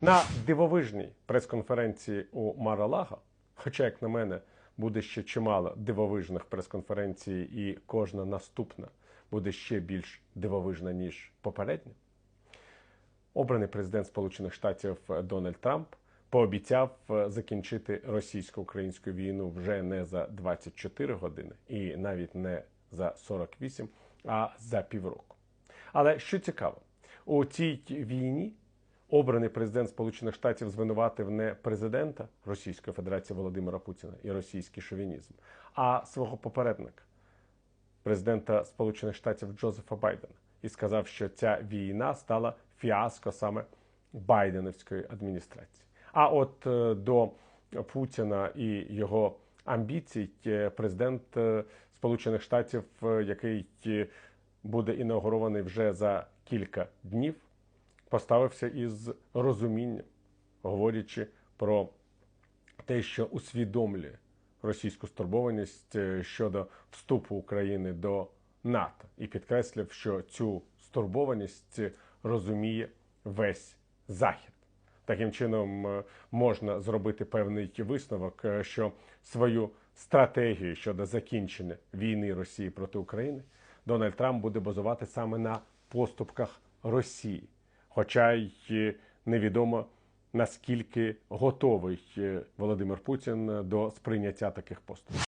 На дивовижній прес-конференції у Мара-Лаго, хоча, як на мене, буде ще чимало дивовижних прес-конференцій, і кожна наступна буде ще більш дивовижна, ніж попередня. Обраний президент Сполучених Штатів Дональд Трамп пообіцяв е, закінчити російсько-українську війну вже не за 24 години і навіть не за 48, а за півроку. Але що цікаво, у цій війні обраний президент Сполучених Штатів звинуватив не президента Російської Федерації Володимира Путіна і російський шовінізм, а свого попередника, президента Сполучених Штатів Джозефа Байдена, і сказав, що ця війна стала фіаско саме Байденівської адміністрації. А от е, до Путіна і його амбіцій е, президент е, Сполучених Штатів, який буде інаугурований вже за кілька днів, поставився із розумінням, говорячи про те, що усвідомлює російську стурбованість е, щодо вступу України до НАТО, і підкреслив, що цю стурбованість розуміє весь Захід. Таким чином е, можна зробити певний висновок, е, що свою стратегію щодо закінчення війни Росії проти України Дональд Трамп буде базувати саме на поступках Росії, хоча й е, невідомо наскільки готовий е, Володимир Путін до сприйняття таких поступок.